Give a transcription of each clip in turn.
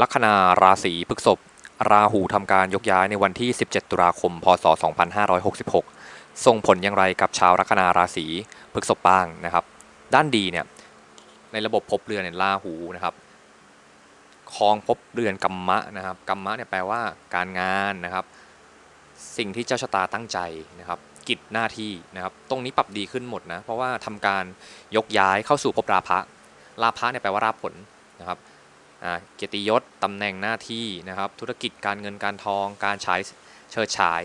ลัคนาราศีพฤษภราหูทำการยกย้ายในวันที่ 17 ตุลาคม พศ 2566 ส่งผลอย่างไรกับชาวลัคนาราศีพฤษภบ้างนะครับ ด้านดีเนี่ยในระบบภพเรือนเนี่ยราหูนะครับครองภพเรือนกัมมะนะครับกัมมะเนี่ยแปลว่าการงานนะครับ สิ่งที่เจ้าชะตาตั้งใจนะครับ กิจหน้าที่นะครับ ตรงนี้ปรับดีขึ้นหมดนะเพราะว่าทำการยกย้ายเข้าสู่ภพราภะราภะเนี่ยแปลว่าราผลนะครับ เกียรติยศตำแหน่งหน้าที่นะครับ ธุรกิจการเงินการทอง การใช้เชิดฉาย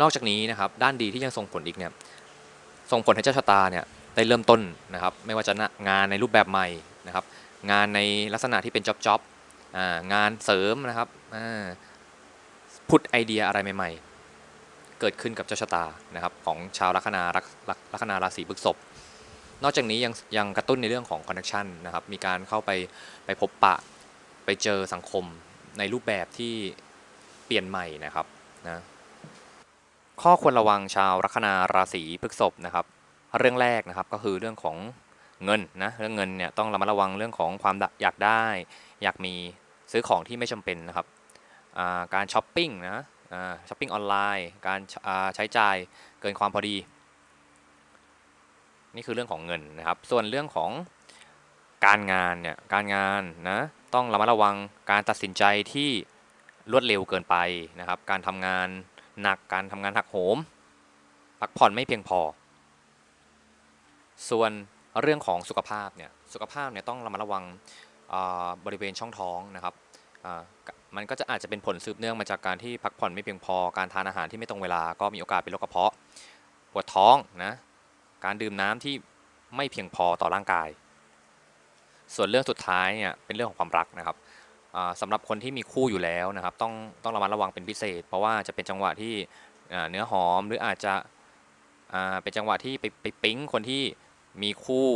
นอกจากนี้นะครับด้านดีที่ยังส่งผลอีกเนี่ยส่งผลให้เจ้าชะตาเนี่ยได้เริ่มต้นนะครับ ไม่ว่าจะงานในรูปแบบใหม่นะครับ งานในลักษณะที่เป็นจ็อบจ็อบงานเสริมนะครับพุทไอเดียอะไรใหม่ ๆ เกิดขึ้นกับเจ้าชะตานะครับของชาวลัคนาลัคลัคลัคนาราศีพฤษภ นอกจากนี้ยังยังกระตุ้นในเรื่องของคอนเนคชันนะครับ มีการเข้าไปไปพบปะไปเจอสังคมในรูปแบบที่เปลี่ยนใหม่นะครับนะข้อควรระวังชาวลัคนาราศีพฤษภนะครับ เรื่องแรกนะครับก็คือเรื่องของเงินนะเรื่องเงินเนี่ยต้องระมัดระวังเรื่องของความอยากได้ อยากมีซื้อของที่ไม่จำเป็นนะครับการช้อปปิ้งนะช้อปปิ้งออนไลน์ การใช้จ่ายเกินความพอดี นี่คือเรื่องของเงินนะครับ ส่วนเรื่องของการงานเนี่ยการงานนะต้องระมัดระวังการตัดสินใจที่รวดเร็วเกินไปนะครับ การทำงานหนักการทำงานหักโหมพักผ่อนไม่เพียงพอ ส่วนเรื่องของสุขภาพเนี่ยสุขภาพเนี่ยต้องระมัดระวังบริเวณช่องท้องนะครับมันก็จะอาจจะเป็นผลสืบเนื่องมาจากการที่พักผ่อนไม่เพียงพอ การทานอาหารที่ไม่ตรงเวลาก็มีโอกาสเป็นโรคกระเพาะ ปวดท้องนะ การดื่มน้ำที่ไม่เพียงพอต่อร่างกาย ส่วนเรื่องสุดท้ายเนี่ยเป็นเรื่องของความรักนะครับอ่าสำหรับคนที่มีคู่อยู่แล้วนะครับ ต้องต้องระมัดระวังเป็นพิเศษ เพราะว่าจะเป็นจังหวะที่เนื้อหอมหรืออาจจะเป็นจังหวะที่ไปไปปิ๊งคนที่มีคู่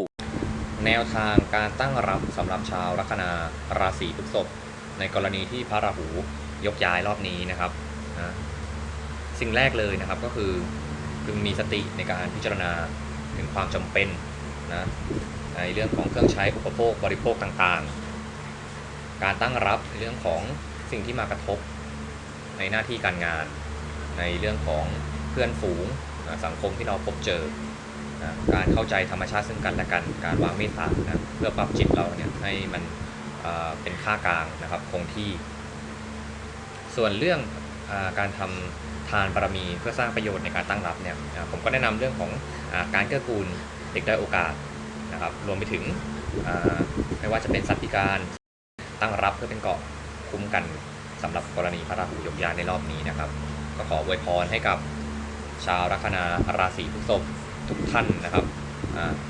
แนวทางการตั้งรับสำหรับชาวลัคนาราศีพฤษภในกรณีที่พระราหูยกย้ายรอบนี้นะครับนะสิ่งแรกเลยนะครับก็คือพึงมีสติในการพิจารณา ถึงความจำเป็นนะในเรื่องของเครื่องใช้อุปโภคบริโภคต่างๆ การตั้งรับในเรื่องของสิ่งที่มากระทบในหน้าที่การงาน ในเรื่องของเพื่อนฝูงนะสังคมที่เราพบเจอนะการเข้าใจธรรมชาติซึ่งกันและกัน การวางเมตตานะเพื่อปรับจิตเราเนี่ยให้มันเป็นค่ากลางนะครับคงที่ ส่วนเรื่อง การทำทานบารมีเพื่อสร้างประโยชน์ในการตั้งรับเนี่ยผมก็แนะนำเรื่องของอการเกื้อกูลเด็กได้โอกาสนะครับรวมไปถึงไม่ว่าจะเป็นสัตว์พิการตั้งรับเพื่อเป็นเกาะคุ้มกันสำหรับกรณีพระราหูยกย้ายในรอบนี้นะครับ ก็ขออวยพรให้กับชาวลัคนาราศีพฤษภทุกท่านนะครับ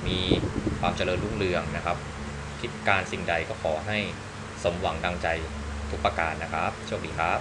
มีความเจริญรุ่งเรืองนะครับ คิดการสิ่งใดก็ขอให้สมหวังดังใจทุกประการนะครับโชคดีครับ